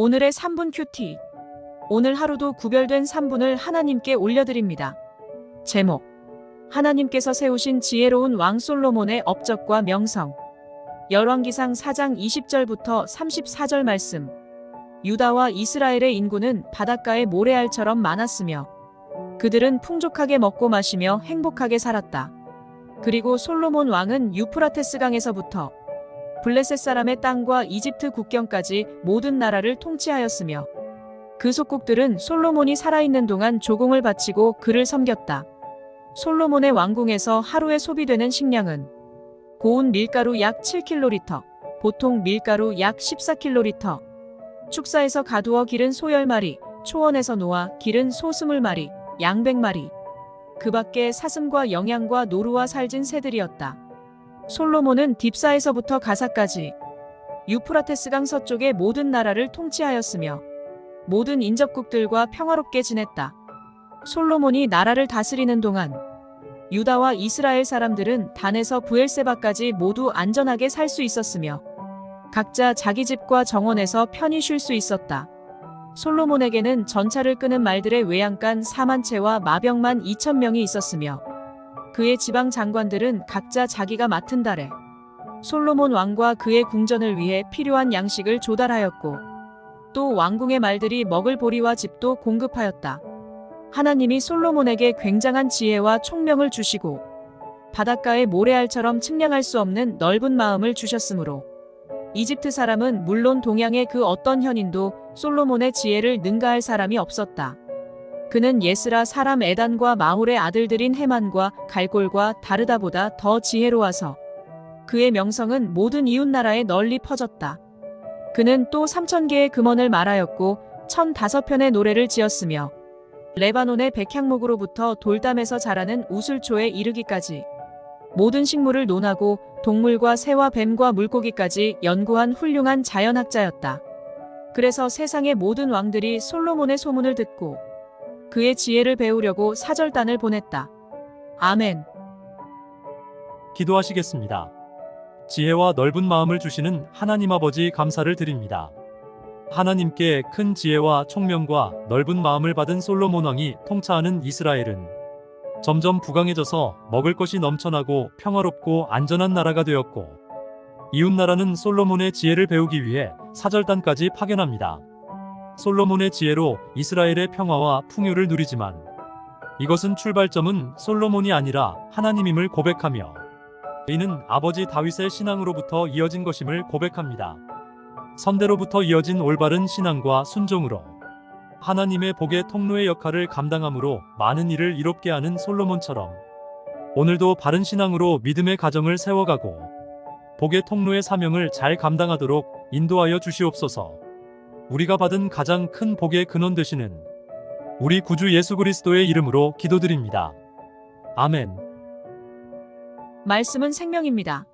오늘의 3분 큐티. 오늘 하루도 구별된 3분을 하나님께 올려드립니다. 제목. 하나님께서 세우신 지혜로운 왕 솔로몬의 업적과 명성. 열왕기상 4장 20절부터 34절 말씀. 유다와 이스라엘의 인구는 바닷가의 모래알처럼 많았으며 그들은 풍족하게 먹고 마시며 행복하게 살았다. 그리고 솔로몬 왕은 유프라테스 강에서부터 블레셋 사람의 땅과 이집트 국경까지 모든 나라를 통치하였으며 그 속국들은 솔로몬이 살아있는 동안 조공을 바치고 그를 섬겼다. 솔로몬의 왕궁에서 하루에 소비되는 식량은 고운 밀가루 약 7kg, 보통 밀가루 약 14kg, 축사에서 가두어 기른 소 10마리, 초원에서 놓아 기른 소 20마리, 양 100마리. 그 밖에 사슴과 영양과 노루와 살진 새들이었다. 솔로몬은 딥사에서부터 가사까지 유프라테스강 서쪽의 모든 나라를 통치하였으며 모든 인접국들과 평화롭게 지냈다. 솔로몬이 나라를 다스리는 동안 유다와 이스라엘 사람들은 단에서 부엘세바까지 모두 안전하게 살 수 있었으며 각자 자기 집과 정원에서 편히 쉴 수 있었다. 솔로몬에게는 전차를 끄는 말들의 외양간 4만 채와 마병만 2천 명이 있었으며 그의 지방 장관들은 각자 자기가 맡은 달에 솔로몬 왕과 그의 궁전을 위해 필요한 양식을 조달하였고 또 왕궁의 말들이 먹을 보리와 집도 공급하였다. 하나님이 솔로몬에게 굉장한 지혜와 총명을 주시고 바닷가의 모래알처럼 측량할 수 없는 넓은 마음을 주셨으므로 이집트 사람은 물론 동양의 그 어떤 현인도 솔로몬의 지혜를 능가할 사람이 없었다. 그는 예스라 사람 에단과 마홀의 아들들인 헤만과 갈골과 다르다보다 더 지혜로워서 그의 명성은 모든 이웃 나라에 널리 퍼졌다. 그는 또 3천 개의 금원을 말하였고 1005편의 노래를 지었으며 레바논의 백향목으로부터 돌담에서 자라는 우슬초에 이르기까지 모든 식물을 논하고 동물과 새와 뱀과 물고기까지 연구한 훌륭한 자연학자였다. 그래서 세상의 모든 왕들이 솔로몬의 소문을 듣고 그의 지혜를 배우려고 사절단을 보냈다. 아멘. 기도하시겠습니다. 지혜와 넓은 마음을 주시는 하나님 아버지 감사를 드립니다. 하나님께 큰 지혜와 총명과 넓은 마음을 받은 솔로몬 왕이 통치하는 이스라엘은 점점 부강해져서 먹을 것이 넘쳐나고 평화롭고 안전한 나라가 되었고 이웃 나라는 솔로몬의 지혜를 배우기 위해 사절단까지 파견합니다. 솔로몬의 지혜로 이스라엘의 평화와 풍요를 누리지만 이것은 출발점은 솔로몬이 아니라 하나님임을 고백하며 이는 아버지 다윗의 신앙으로부터 이어진 것임을 고백합니다. 선대로부터 이어진 올바른 신앙과 순종으로 하나님의 복의 통로의 역할을 감당함으로 많은 일을 이롭게 하는 솔로몬처럼 오늘도 바른 신앙으로 믿음의 가정을 세워가고 복의 통로의 사명을 잘 감당하도록 인도하여 주시옵소서. 우리가 받은 가장 큰 복의 근원 되시는 우리 구주 예수 그리스도의 이름으로 기도드립니다. 아멘. 말씀은 생명입니다.